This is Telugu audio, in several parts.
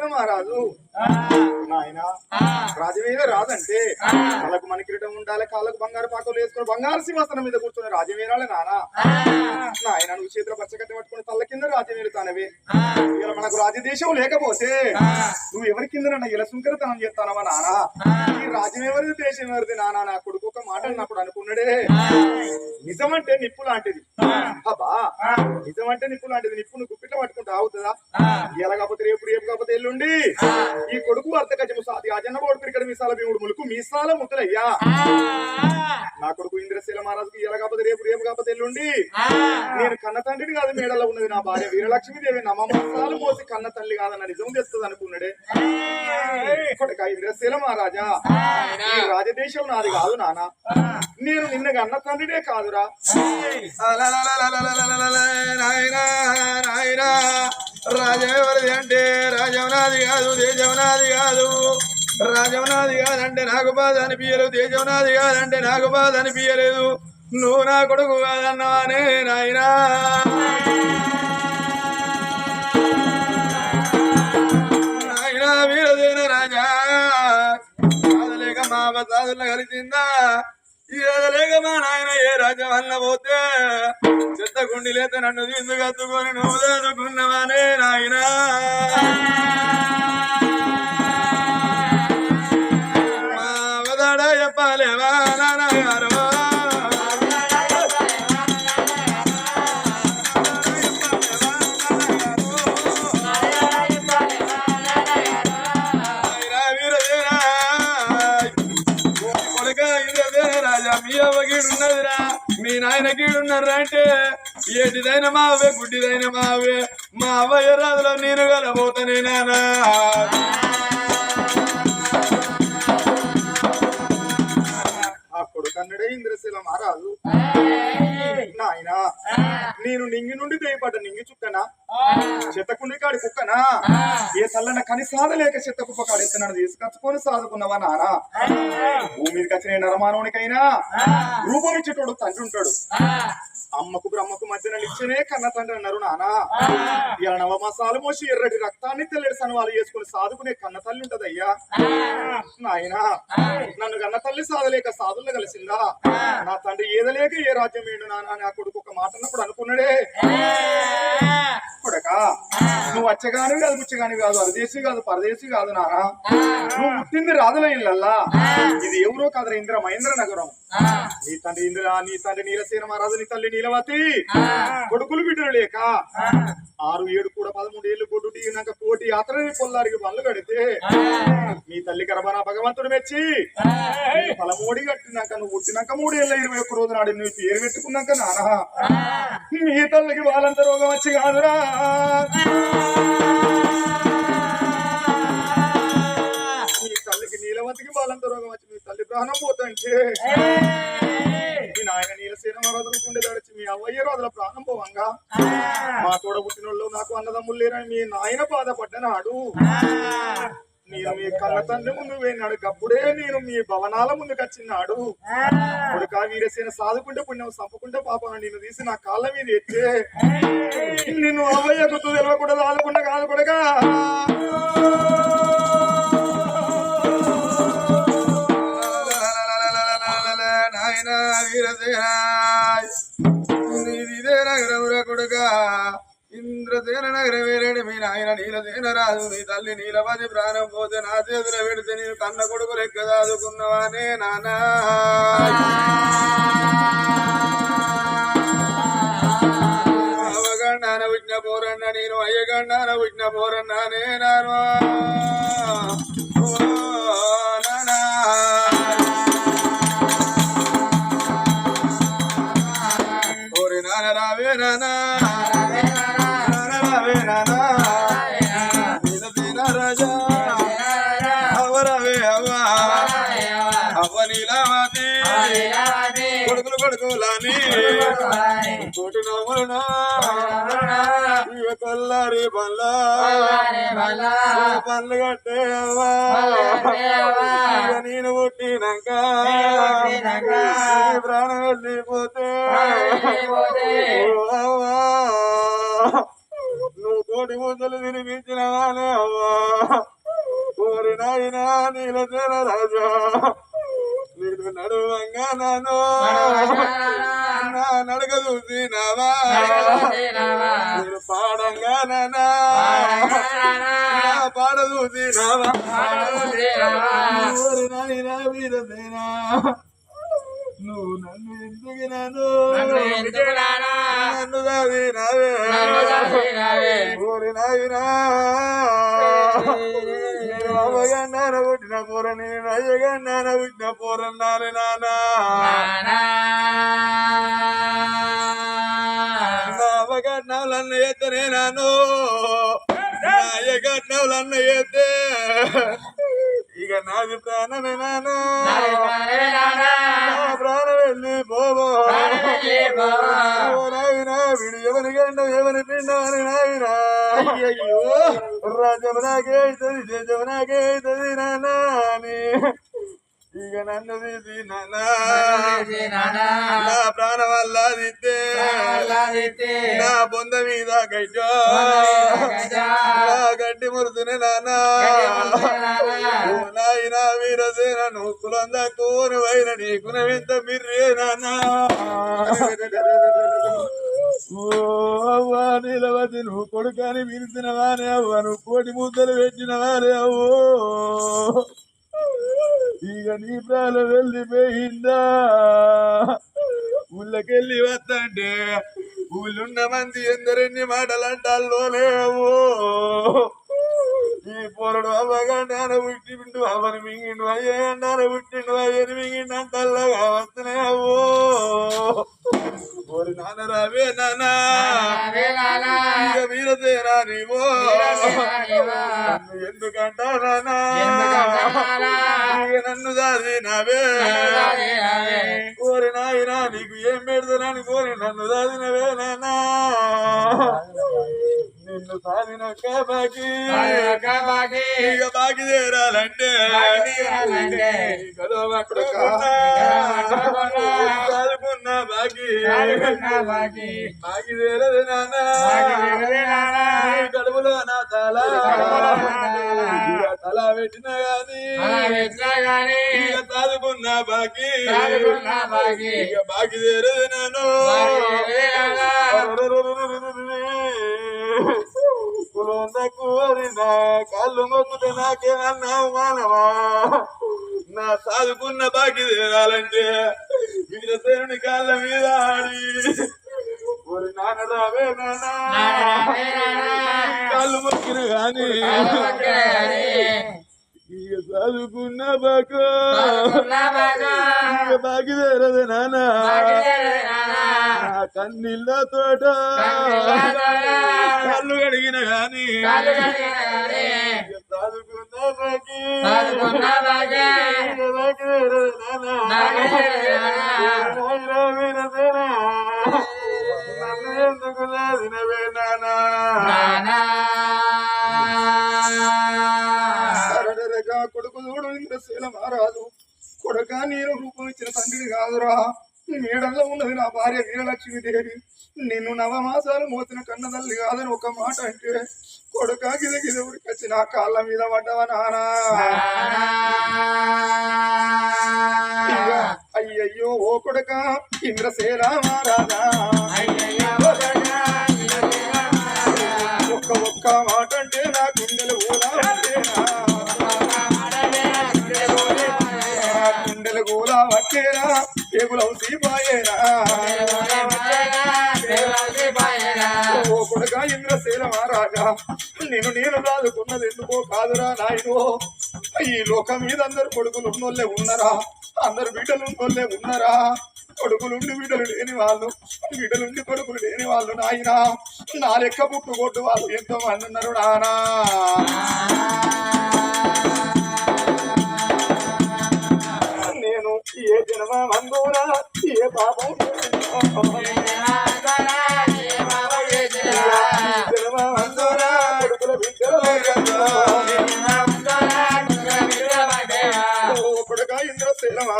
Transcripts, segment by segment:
ఇంద్రసేన మహారాజు నాయన రాజవీర రాదంటే. వాళ్ళకు మన కిరీటం ఉండాలి కాళ్ళకు బంగారు పాకలు వేసుకొని బంగారు సింహాసనం మీద కూర్చొని రాజవీరాలే నానా. నాయన నువ్వు చేతుల పచ్చగట్టి పట్టుకుని తల్ల కింద రాజవీరు తానవి. ఇలా మనకు రాజదేశం లేకపోతే నువ్వు ఎవరి కింద ఇలా సుంకరతనం చేస్తానవా నానా? ఈ రాజ్యం ఎవరిది దేశం ఎవరిది నానా? నా కొడుకు ఒక మాట అన్నప్పుడు అనుకున్నాడే. నిజమంటే నిప్పు లాంటిది. అబ్బా నిజమంటే నిప్పు లాంటిది. నిప్పు నువ్వు గుప్పిట్లో పట్టుకుంటా అవుతుందా ఇలా కాకపోతే రేపు రేపు కాకపోతే ఎల్లుండి. ఈ కొడుకు అర్థ గజము సాది అజన్న బోడు పిరికడ మీసాల భీముడు ములుకు మీసాల ముద్దలయ్యా నా కొడుకు ఇంద్రశీల మహారాజుకి ఇలా కాకపోతే రేపు రేపు కాకపోతే ఎల్లుండి నేను కన్న తండ్రిని కాదు మేడలో ఉన్నది నా భార్య వీరలక్ష్మి దేవి నమ్మసాలు మోసి కన్న తల్లి కాదన్న నిజం తెస్తుంది అనుకున్నాడే కొడుక ఇంద్రశీల మహారాజా రాజదేశం నాది కాదు నాన్న నేను నిన్న కన్న తండ్రినే కాదురా నాయనా నాయనా రాజెవరిది అంటే రాజవనాది కాదు దేశవనాది కాదు. రాజవనాది కాదంటే నాకు బాధ అనిపించలేదు దేశవనాది కాదంటే నాకు బాధ అనిపించలేదు నువ్వు నా కొడుకు కాదన్నావానే నాయనా. నాయనా వీరదేన రాజా. కాదలేక మా బతాదుల కలిసిందా? ఈ లేక మా నాయన ఏ రాజ్యం అన్న పోతే? చెత్త గుండి లేత నన్ను తీసుకత్తుకొని నువ్వు చదువుకున్నవానే నాయనా? మా వదాడ చెప్పలేవా నాన్నగారు? రాజా మీ అవ్వ గీడున్నదిరా మీ నాయన గీడున్నారా అంటే ఏటిదైన మావే గుడ్డిదైన మావే మా అవ్వ ఎర్రాదులో నేను కలబోతనే నానా అప్పుడు కన్నడే ఇంద్రశీల మహారాజు. నాయనా నేను నింగి నుండి దేయపడ్డ నింగి చుక్కనా చెత్తకుండి కాడి కుక్కనా? ఏ చల్లన కని సాధలేక చెత్త కుప్ప కాడి ఎత్తున్నాను తీసుకొచ్చుకొని సాదుకున్నవా నానా? భూమి మీదకి వచ్చిన నరమానవునికైనా రూపం ఇచ్చేటోడు తండ్రి ఉంటాడు. అమ్మకు బ్రహ్మకు మధ్యన నిచ్చనే కన్న తండ్రి అన్నారు నానా. ఇలా నవమాసాలు మోసి ఎర్రటి రక్తాన్ని తెల్లటి సనవాలు చేసుకుని సాదుకునే కన్న తల్లి ఉంటదయ్యా. నాయనా నన్ను కన్న తల్లి సాధలేక సాధుల్లో కలిసిందా? నా తండ్రి ఏదలేక ఏ రాజ్యం వేడు నానా నా కొడుకు ఒక మాట అన్నప్పుడు అనుకున్నాడే. కొడక నువ్వు వచ్చగాని కాదు ముచ్చగాని కాదు అరదేశి కాదు పరదేశి కాదు నానా. నువ్వు పుట్టింది ఇళ్ళల్లా. ఇది ఎవరో కాదు ఇంద్ర మహేంద్ర నగరం. నీ తండ్రి ఇంద్ర నీ తండ్రి నీలసేన మహారాజు నీ తల్లి నీలవతి. కొడుకులు బిడ్డలు లేక. ఆరు ఏడు కూడా పదమూడు ఏళ్ళు కొట్టు టీగినాక కోటి యాత్రని పొల్లారికి పనులు కడితే నీ తల్లి గర్భన భగవంతుడు మెచ్చి పలమూడి కట్టినాక నువ్వు పుట్టినాక మూడేళ్ళ ఇరవై ఒక్క రోజు నాడు నువ్వు పేరు పెట్టుకున్నాక నానా. నీ తల్లికి వాళ్ళంత రోగం వచ్చి కాదురా. మతికి బాలంత రోగం వచ్చి మీ తల్లి ప్రాణం పోతంటే. మీ నాయన నీలసీన మహారాజులకు ఉండే దడిచి మీ అవ్వయ్య రోజుల ప్రాణం పోవంగా. మా తోడ పుట్టినోళ్ళు నాకు అన్నదమ్ములు లేరని మీ నాయన బాధపడ్డనాడు. నేను మీ కన్న తండ్రి ముందు పోయినాడు. గప్పుడే నేను మీ భవనాల ముందుకు వచ్చినాడు కొడుక వీరసేన సాధుకుంటే పుణ్యం సంపుకుంటే పాపం నేను తీసి నా కాళ్ళ మీద ఎత్తే. నిన్ను అవ్వయ్య గుర్తు తెలవకుండా సాదుకుంటా కాదు కొడుక వీరసేన నగరముర కొడుక. ఇంద్రసేన మీ నాయన నీలసేన రాదు నీ తల్లి నీలవది ప్రాణం పోతే నా చేతుల పెడితే నేను కన్న కొడుకు లెక్క దాదుకున్నవానే నానా. అవగండాన విజ్ఞ పోరన్న నేను అయ్యగండాన విజ్ఞ పోరన్నానే నాను నానా. అవ్వ నీలవతి కొడుకులు కొడుకులని. కోటి నవ్వులునా కొల్లారి బల్ల. పనులు కట్టే అవ్వా. నేను పుట్టినాక. ప్రాణం వెళ్ళిపోతే అవ్వా. నువ్వు కోటి ముద్దలు తినిపించినవానే అవ్వా. ఓరి నాయనా రాజా. నేను నడువంగా నాను. నా నడక చూసినావా నేను పాడంగా నానా. పాడ చూసినావా ఓరి నాయనా వీరసేనా నువ్వు నన్ను ఎందుకు నన్ను? నన్ను దావినావే ఓరి నాయనా నేను అవ్వగన్నాన పుట్టిన పోర నేను అయ్యగన్నాన పుట్టిన పోరన్నాను నానా. నా అవ్వగన్నావులన్న ఎత్తనే నాను నా అయ్యగన్నావులన్న ఎత్తే. ఇక నాది ప్రాణమే నానా. ప్రాణం వెళ్ళి పోవో నాయనా వీడు ఎవరి గండ ఎవరి పిండ అని నాయనా. అయ్యో రాజ్యం నాకే అవుతుంది దేశం నాకే అవుతుంది నానా అని. ఇక నన్ను తీసి నానా. నా ప్రాణం వల్ల నా బొంద మీద గడ్డ నా గడ్డి మురుతునే నానా. నాయనా వీరసేన నువ్వు కులం దక్కువను వైన నీకు నవింత మిర్రే నానా. ఓ అవ్వా నిలవతి నువ్వు కొడుకని పిలిచినవానే అవ్వ నువ్వు కోటి ముద్దలు పెట్టినవారే అవ్వో. ఇక నీ ప్రాణం వెళ్ళిపోయిందా? ఊళ్ళకెళ్ళి వద్దంటే ఊళ్ళున్న మంది ఎందరెన్ని మాటలు అంటాల్లో లేవు. ఈ పొరడు అవ్వగా నాన్న పుట్టిండు అవని మింగిండు అయ్యే నాన్న పుట్టిండు అయ్యని మింగిండు అంతల్లాగా వస్తున్నావు ఓరి నాన్న రావే నాన్న ఇక వీరసేనా నీవో. ఎందుకంటా నాన్న ఇక నన్ను దాదినవే కోరి నాయనా నీకు ఏం పెడతానని కోరి నన్ను దాదినవే నాన్నా నిన్ను సాధిన బాకి ఇక బాకి చేరాలంటే చదువుకున్న బాకి బాకి చేరదు నాన్న. కడుపులో నా తల తల పెట్టిన గాని. ఇక చదువుకున్న బాకి. ఇక బాకి చేరదు నాను కులందకువరిన కాళ్ళు మొక్కుతే నాకేమన్నావు మానవా నా సాదుకున్న బాకి తీరాలంటే వీరసేనుని కాళ్ళ మీద ఆడి. నాన్న రావే నాన్న. కాళ్ళు మొక్కిన గాని. ఇక చదువుకున్న బాకు. ఇక బాకి తీరదు కన్నీళ్ళ తోట. కళ్ళు కడిగిన గాని. కొడుకు చూడు ఇంద్రశీల మహారాజు కొడుక నేను రూపం ఇచ్చిన తండ్రిని కాదురా. మేడల్లో ఉన్నది నా భార్య వీరలక్ష్మీదేవి. నిన్ను నవమాసాలు మోసిన కన్నదల్లి కాదని ఒక మాట అంటే కొడుక గిద గిద ఉరికొచ్చి నా కాళ్ళ మీద పడ్డవా నానా? అయ్యయ్యో ఓ కొడుక ఇంద్రశీల మహారాజా. ఒక్క ఒక్క మాట అంటే నా గుండెలు ఊరా గుండెలు ఊలా పట్టేనా? టేబుల్ సీపాయేనా ఓ ఇంద్రశీల మహారాజా నేను నేను రాదుకున్నది ఎందుకో కాదురా నాయనో ఈ లోకం మీద అందరు కొడుకులు ఉన్నోళ్ళే ఉన్నారా? అందరు బిడ్డలు ఉన్నోళ్ళే ఉన్నారా? కొడుకులుండి బిడ్డలు లేని వాళ్ళు బిడ్డలుండి కొడుకులు లేని వాళ్ళు నాయన. నా లెక్క పుట్టు కొట్టు వాళ్ళు ఎంతో మంది ఉన్నారు నానా నేను ఏ జన్మ మందునా ఏ పాపం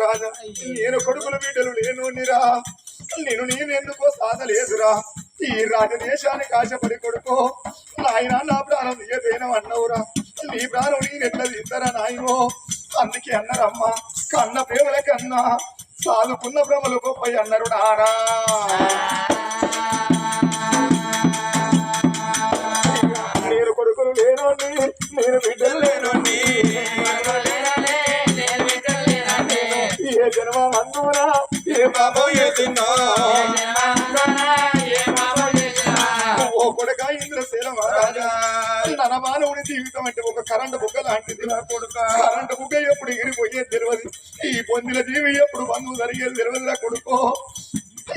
రాజా నేను కొడుకుల బిడ్డలు లేను నిరా. నేను నేనెందుకో సాధలేదురా. ఈ రాజదేశానికి ఆశపడి కొడుకో. నాయన నా ప్రాణం నీయదేనం అన్నవురా. నీ ప్రాణం నేను ఎట్లా తీస్తారా నాయనో? అందుకే అన్నారమ్మ కన్న ప్రేమల కన్నా సాదుకున్న భ్రమలు గొప్ప అన్నారు నారా. నేను కొడుకులు లేనోని నేను బిడ్డలు లేనోని ఏ జన్మ అందునా ఏ బాబు ఏ తిన్నా ఓ కొడుక ఇంద్రశీల మహారాజా నరమానవుని జీవితం అంటే ఒక కరెంటు బుగ్గ లాంటిది. నా కొడుక. కరెంటు బుగ్గ ఎప్పుడు ఎగిరిపోయేది తెలియదు. ఈ పొందిన జీవి ఎప్పుడు బంధువు జరిగేది తెలియదు నా కొడుకో.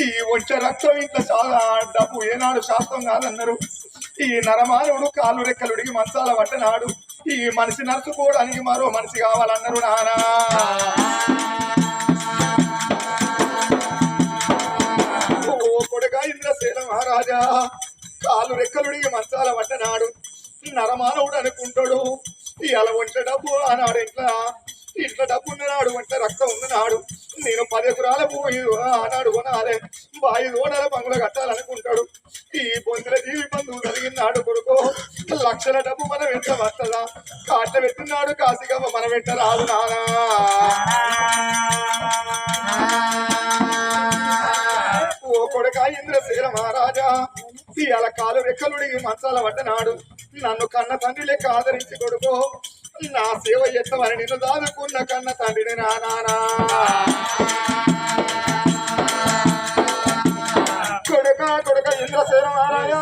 ఈ వచ్చే రక్తం ఇంట్లో చాలా డబ్బు. ఏనాడు శాస్త్రం కాదన్నారు. ఈ నరమానవుడు కాలు రెక్కలుడికి మంచాల పట్టనాడు ఈ మనిషి నడుచుకోవడానికి మరో మనిషి కావాలన్నారు నానా. రాజా. కాలు రెక్కలుడికి మంచాల పట్టనాడు నరమానవుడు అనుకుంటాడు. ఇలా వంట డబ్బు ఆనాడు ఇంట్లో ఇంట్లో డబ్బు ఉన్ననాడు వంట రక్తం ఉన్ననాడు నేను పది ఎకరాల పోయి ఆనాడు కొనాలే. బాయి ఓడల బంగులు కట్టాలనుకుంటాడు. ఈ పొందిన జీవి బంధువు కలిగినాడు కొడుకు. లక్షల డబ్బు మనం వెంట వస్తుందా కాట పెట్టినాడు కాసిగమ్మ మనం వెంట రాదు నానా. మహారాజా. ఇవాళ కాలు రెక్కలుడికి మంచాల పడ్డనాడు నన్ను కన్న తండ్రి లెక్క ఆదరించి కొడుకో. నా సేవ ఎత్తమని నిన్ను దాదుకున్న కన్న తండ్రిని నా నానా. కొడుక కొడుక ఇంద్రశీల మహారాజా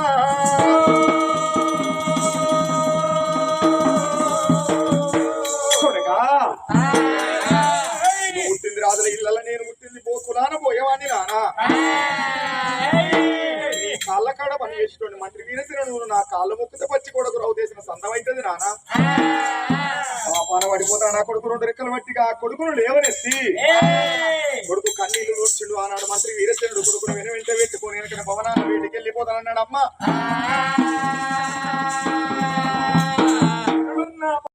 పుట్టింది రాజుల ఇళ్ళ నేను పుట్టింది బోకులాన పోయేవాడిని నానా. నువ్వు నా కాళ్ళ ముక్కుత పచ్చి కొడుకు రావు చేసిన సందం అవుతుంది నానా. పాపాన పడిపోతా నా కొడుకు రెండు రెక్కలు బట్టిగా ఆ కొడుకును లేవనెత్తి. కొడుకు కన్నీళ్ళు నూర్చుండు ఆనాడు మంత్రి వీరసేనుడు కొడుకును వెను వెంట పెట్టుకొని వెనకన భవనాన్ని వీటికి వెళ్ళిపోతానన్నాడు అమ్మ